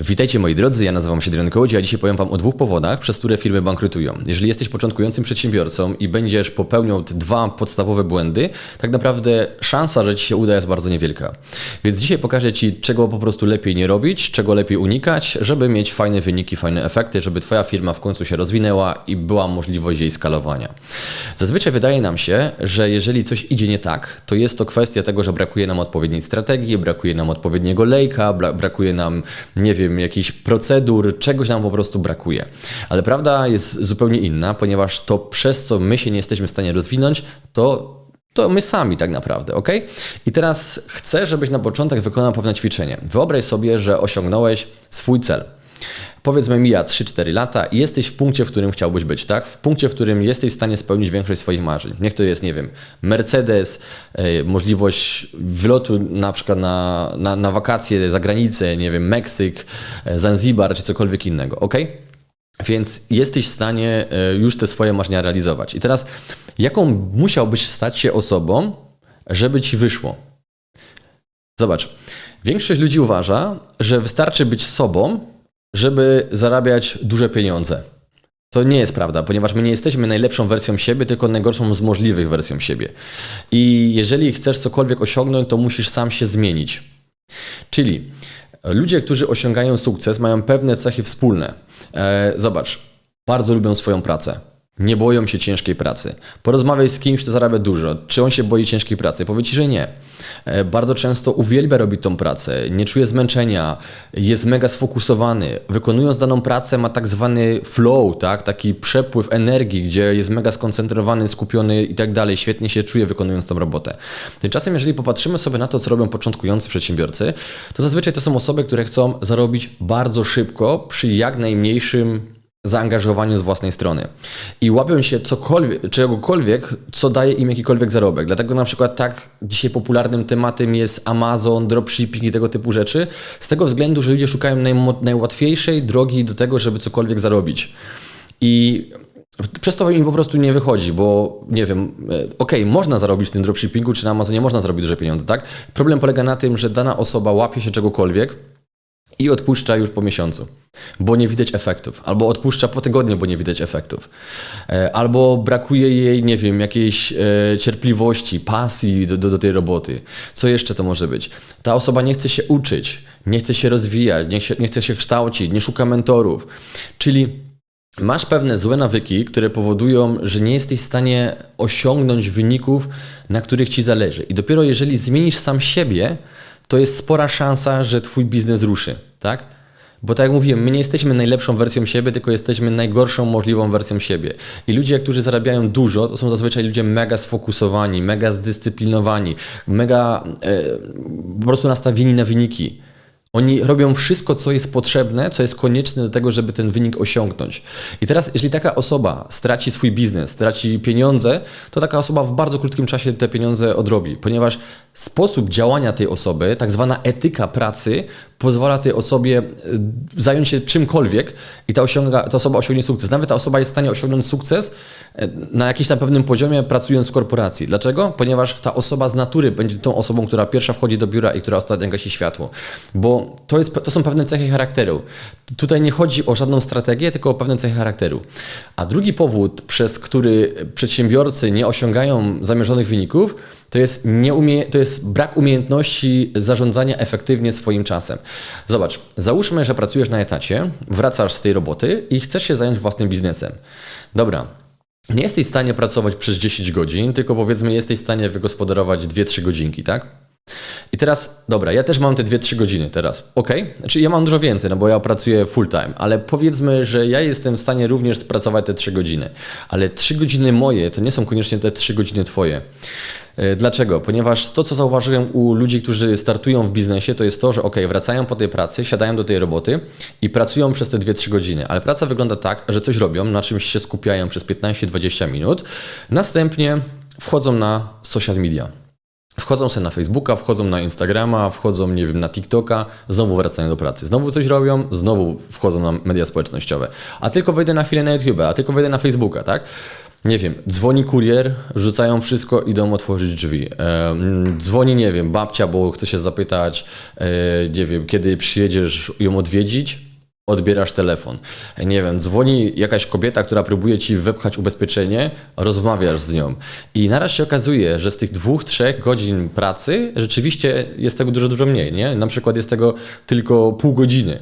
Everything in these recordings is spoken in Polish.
Witajcie moi drodzy, ja nazywam się Adrian Kołodzi, a dzisiaj powiem Wam o dwóch powodach, przez które firmy bankrutują. Jeżeli jesteś początkującym przedsiębiorcą i będziesz popełniał te dwa podstawowe błędy, tak naprawdę szansa, że Ci się uda jest bardzo niewielka. Więc dzisiaj pokażę Ci, czego po prostu lepiej nie robić, czego lepiej unikać, żeby mieć fajne wyniki, fajne efekty, żeby Twoja firma w końcu się rozwinęła i była możliwość jej skalowania. Zazwyczaj wydaje nam się, że jeżeli coś idzie nie tak, to jest to kwestia tego, że brakuje nam odpowiedniej strategii, brakuje nam odpowiedniego lejka, bra- brakuje nam, nie wiem, jakichś procedur, czegoś nam po prostu brakuje. Ale prawda jest zupełnie inna, ponieważ to przez co my się nie jesteśmy w stanie rozwinąć, to to my sami tak naprawdę, ok? I teraz chcę, żebyś na początek wykonał pewne ćwiczenie. Wyobraź sobie, że osiągnąłeś swój cel. Powiedzmy mija 3-4 lata i jesteś w punkcie, w którym chciałbyś być, tak? W punkcie, w którym jesteś w stanie spełnić większość swoich marzeń. Niech to jest, nie wiem, Mercedes, e, możliwość wylotu na przykład na, na, na wakacje za granicę, nie wiem, Meksyk, e, Zanzibar czy cokolwiek innego, ok? Więc jesteś w stanie e, już te swoje marzenia realizować. I teraz, jaką musiałbyś stać się osobą, żeby ci wyszło? Zobacz, większość ludzi uważa, że wystarczy być sobą, żeby zarabiać duże pieniądze. To nie jest prawda, ponieważ my nie jesteśmy najlepszą wersją siebie, tylko najgorszą z możliwych wersją siebie. I jeżeli chcesz cokolwiek osiągnąć, to musisz sam się zmienić. Czyli ludzie, którzy osiągają sukces, mają pewne cechy wspólne. E, zobacz, bardzo lubią swoją pracę. Nie boją się ciężkiej pracy. Porozmawiaj z kimś, kto zarabia dużo. Czy on się boi ciężkiej pracy? Powie ci, że nie. E, Bardzo często uwielbia robić tą pracę, nie czuje zmęczenia, jest mega sfokusowany. Wykonując daną pracę ma tak zwany flow, tak? taki przepływ energii, gdzie jest mega skoncentrowany, skupiony i tak dalej. Świetnie się czuje wykonując tą robotę. Tymczasem, jeżeli popatrzymy sobie na to, co robią początkujący przedsiębiorcy, to zazwyczaj to są osoby, które chcą zarobić bardzo szybko przy jak najmniejszym zaangażowaniu z własnej strony. I łapią się cokolwiek, czegokolwiek, co daje im jakikolwiek zarobek. Dlatego na przykład tak dzisiaj popularnym tematem jest Amazon, dropshipping i tego typu rzeczy, z tego względu, że ludzie szukają najłatwiejszej drogi do tego, żeby cokolwiek zarobić. I przez to im po prostu nie wychodzi, bo nie wiem, e, okej, można zarobić w tym dropshippingu, czy na Amazonie można zarobić duże pieniądze, tak? Problem polega na tym, że dana osoba łapie się czegokolwiek, i odpuszcza już po miesiącu, bo nie widać efektów, albo odpuszcza po tygodniu, bo nie widać efektów, E, albo brakuje jej, nie wiem, jakiejś e, cierpliwości, pasji do, do, do tej roboty. Co jeszcze to może być? Ta osoba nie chce się uczyć, nie chce się rozwijać, nie, nie chce się kształcić, nie szuka mentorów, czyli Masz pewne złe nawyki, które powodują, że nie jesteś w stanie osiągnąć wyników, na których ci zależy. I dopiero jeżeli zmienisz sam siebie, to jest spora szansa, że twój biznes ruszy, tak? Bo tak jak mówiłem, my nie jesteśmy najlepszą wersją siebie, tylko jesteśmy najgorszą możliwą wersją siebie. I ludzie, którzy zarabiają dużo, to są zazwyczaj ludzie mega sfokusowani, mega zdyscyplinowani, mega e, po prostu nastawieni na wyniki. Oni robią wszystko, co jest potrzebne, co jest konieczne do tego, żeby ten wynik osiągnąć. I teraz, jeżeli taka osoba straci swój biznes, straci pieniądze, to taka osoba w bardzo krótkim czasie te pieniądze odrobi, ponieważ sposób działania tej osoby, tak zwana etyka pracy, pozwala tej osobie e, zająć się czymkolwiek i ta, osiąga, ta osoba osiągnie sukces. Nawet ta osoba jest w stanie osiągnąć sukces e, na jakimś tam pewnym poziomie, pracując w korporacji. Dlaczego? Ponieważ ta osoba z natury będzie tą osobą, która pierwsza wchodzi do biura i która ostatnio gasi światło. Bo to, jest, to są pewne cechy charakteru. Tutaj nie chodzi o żadną strategię, tylko o pewne cechy charakteru. A drugi powód, przez który przedsiębiorcy nie osiągają zamierzonych wyników, to jest, nieumie, to jest brak umiejętności zarządzania efektywnie swoim czasem. Zobacz, załóżmy, że pracujesz na etacie, wracasz z tej roboty i chcesz się zająć własnym biznesem. Dobra, nie jesteś w stanie pracować przez 10 godzin, tylko powiedzmy jesteś w stanie wygospodarować 2-3 godzinki, tak? I teraz, dobra, ja też mam te 2-3 godziny teraz, ok? Znaczy ja mam dużo więcej, no bo ja pracuję full time, ale powiedzmy, że ja jestem w stanie również pracować te 3 godziny. Ale 3 godziny moje to nie są koniecznie te 3 godziny twoje. E, Dlaczego? Ponieważ to, co zauważyłem u ludzi, którzy startują w biznesie, to jest to, że ok, wracają po tej pracy, siadają do tej roboty i pracują przez te 2-3 godziny, ale praca wygląda tak, że coś robią, na czymś się skupiają przez 15-20 minut, następnie wchodzą na social media. Wchodzą sobie na Facebooka, wchodzą na Instagrama, wchodzą, nie wiem, na TikToka, znowu wracają do pracy. Znowu coś robią, znowu wchodzą na media społecznościowe. A tylko wejdę na chwilę na YouTube, a tylko wejdę na Facebooka, tak? Nie wiem, dzwoni kurier, rzucają wszystko, idą otworzyć drzwi. Dzwoni, nie wiem, babcia, bo chce się zapytać, e, nie wiem, kiedy przyjedziesz ją odwiedzić, odbierasz telefon. Nie wiem, dzwoni jakaś kobieta, która próbuje ci wepchać ubezpieczenie, rozmawiasz z nią. I naraz się okazuje, że z tych dwóch, trzech godzin pracy rzeczywiście jest tego dużo, dużo mniej, nie? Na przykład jest tego tylko pół godziny.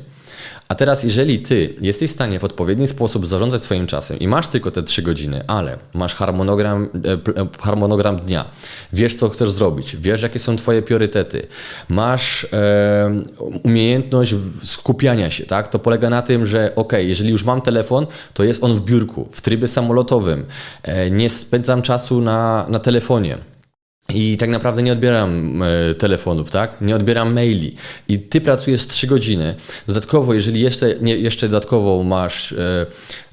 A teraz, jeżeli ty jesteś w stanie w odpowiedni sposób zarządzać swoim czasem i masz tylko te 3 godziny, ale masz harmonogram, e, e, harmonogram dnia, wiesz, co chcesz zrobić, wiesz, jakie są twoje priorytety, masz e, umiejętność skupiania się, tak? To polega na tym, że ok, jeżeli już mam telefon, to jest on w biurku, w trybie samolotowym, e, nie spędzam czasu na, na telefonie. I tak naprawdę nie odbieram e, telefonów, tak? Nie odbieram maili. I ty pracujesz 3 godziny. Dodatkowo, jeżeli jeszcze, nie, jeszcze dodatkowo masz e,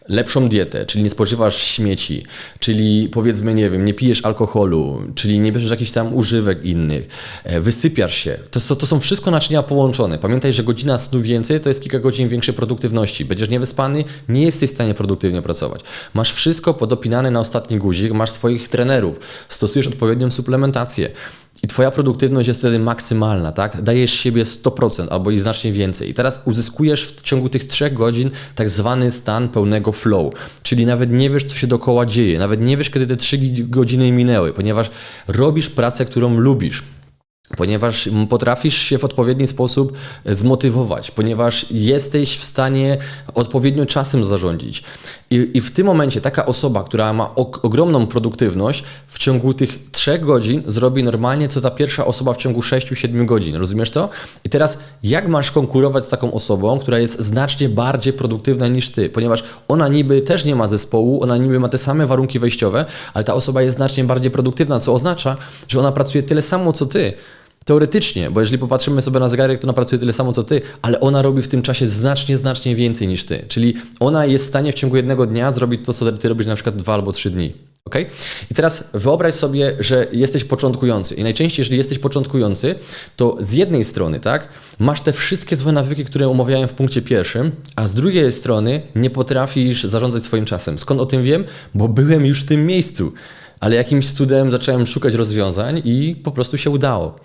lepszą dietę, czyli nie spożywasz śmieci, czyli powiedzmy, nie wiem, nie pijesz alkoholu, czyli nie bierzesz jakichś tam używek innych, e, wysypiasz się. To, to są wszystko naczynia połączone. Pamiętaj, że godzina snu więcej to jest kilka godzin większej produktywności. Będziesz niewyspany, nie jesteś w stanie produktywnie pracować. Masz wszystko podopinane na ostatni guzik, masz swoich trenerów, stosujesz odpowiednią suplementację. I twoja produktywność jest wtedy maksymalna, tak? Dajesz siebie 100% albo i znacznie więcej. I teraz uzyskujesz w ciągu tych 3 godzin tak zwany stan pełnego flow. Czyli nawet nie wiesz, co się dookoła dzieje, nawet nie wiesz, kiedy te 3 godziny minęły, ponieważ robisz pracę, którą lubisz. Ponieważ potrafisz się w odpowiedni sposób zmotywować, ponieważ jesteś w stanie odpowiednio czasem zarządzić. I, I w tym momencie taka osoba, która ma ok- ogromną produktywność, w ciągu tych 3 godzin zrobi normalnie, co ta pierwsza osoba w ciągu 6-7 godzin. Rozumiesz to? I teraz, jak masz konkurować z taką osobą, która jest znacznie bardziej produktywna niż ty? Ponieważ ona niby też nie ma zespołu, ona niby ma te same warunki wejściowe, ale ta osoba jest znacznie bardziej produktywna, co oznacza, że ona pracuje tyle samo co ty. Teoretycznie, bo jeżeli popatrzymy sobie na zegarek, to ona pracuje tyle samo co ty, ale ona robi w tym czasie znacznie, znacznie więcej niż ty. Czyli ona jest w stanie w ciągu jednego dnia zrobić to, co ty robisz na przykład dwa albo trzy dni. ok? I teraz wyobraź sobie, że jesteś początkujący. I najczęściej, jeżeli jesteś początkujący, to z jednej strony, tak, masz te wszystkie złe nawyki, które omawiałem w punkcie pierwszym, a z drugiej strony nie potrafisz zarządzać swoim czasem. Skąd o tym wiem? Bo byłem już w tym miejscu ale jakimś cudem zacząłem szukać rozwiązań i po prostu się udało.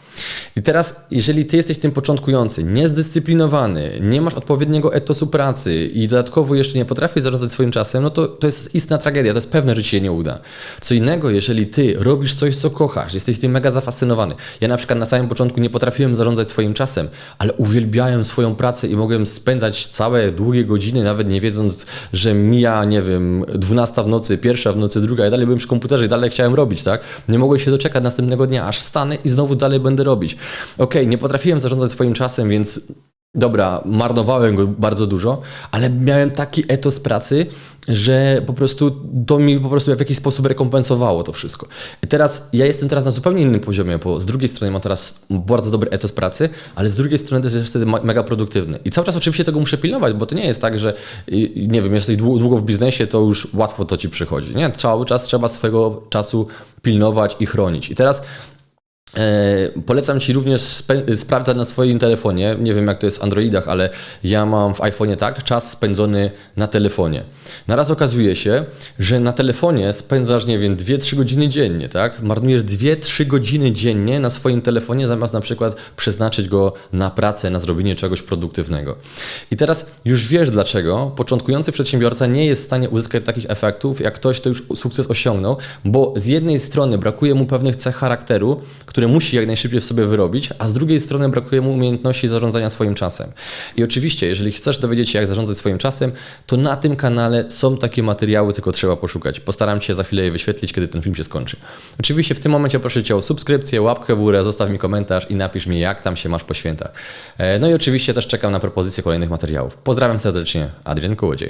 I teraz, jeżeli ty jesteś tym początkujący, niezdyscyplinowany, nie masz odpowiedniego etosu pracy i dodatkowo jeszcze nie potrafisz zarządzać swoim czasem, no to to jest istna tragedia, to jest pewne, że ci się nie uda. Co innego, jeżeli ty robisz coś, co kochasz, jesteś tym mega zafascynowany. Ja na przykład na samym początku nie potrafiłem zarządzać swoim czasem, ale uwielbiałem swoją pracę i mogłem spędzać całe długie godziny, nawet nie wiedząc, że mija, nie wiem, 12 w nocy, pierwsza w nocy, druga, ja dalej byłem przy komputerze i dalej chciałem robić, tak? Nie mogłem się doczekać następnego dnia, aż wstanę i znowu dalej będę robić. Okej, nie potrafiłem zarządzać swoim czasem, więc dobra, marnowałem go bardzo dużo, ale miałem taki etos pracy, że po prostu to mi po prostu w jakiś sposób rekompensowało to wszystko. I teraz ja jestem teraz na zupełnie innym poziomie, bo z drugiej strony mam teraz bardzo dobry etos pracy, ale z drugiej strony też jest wtedy mega produktywny. I cały czas oczywiście tego muszę pilnować, bo to nie jest tak, że nie wiem, jesteś dłu- długo w biznesie, to już łatwo to ci przychodzi. Nie, cały czas trzeba swojego czasu pilnować i chronić. I teraz polecam Ci również spe- sprawdzać na swoim telefonie, nie wiem jak to jest w Androidach, ale ja mam w iPhone'ie tak, czas spędzony na telefonie. Naraz okazuje się, że na telefonie spędzasz, nie wiem, 2-3 godziny dziennie, tak? Marnujesz 2-3 godziny dziennie na swoim telefonie, zamiast na przykład przeznaczyć go na pracę, na zrobienie czegoś produktywnego. I teraz już wiesz dlaczego początkujący przedsiębiorca nie jest w stanie uzyskać takich efektów, jak ktoś, kto już sukces osiągnął, bo z jednej strony brakuje mu pewnych cech charakteru, które musi jak najszybciej w sobie wyrobić, a z drugiej strony brakuje mu umiejętności zarządzania swoim czasem. I oczywiście, jeżeli chcesz dowiedzieć się, jak zarządzać swoim czasem, to na tym kanale są takie materiały, tylko trzeba poszukać. Postaram się za chwilę je wyświetlić, kiedy ten film się skończy. Oczywiście w tym momencie proszę Cię o subskrypcję, łapkę w górę, zostaw mi komentarz i napisz mi, jak tam się masz po świętach. E, No i oczywiście też czekam na propozycje kolejnych materiałów. Pozdrawiam serdecznie, Adrian Kołodziej.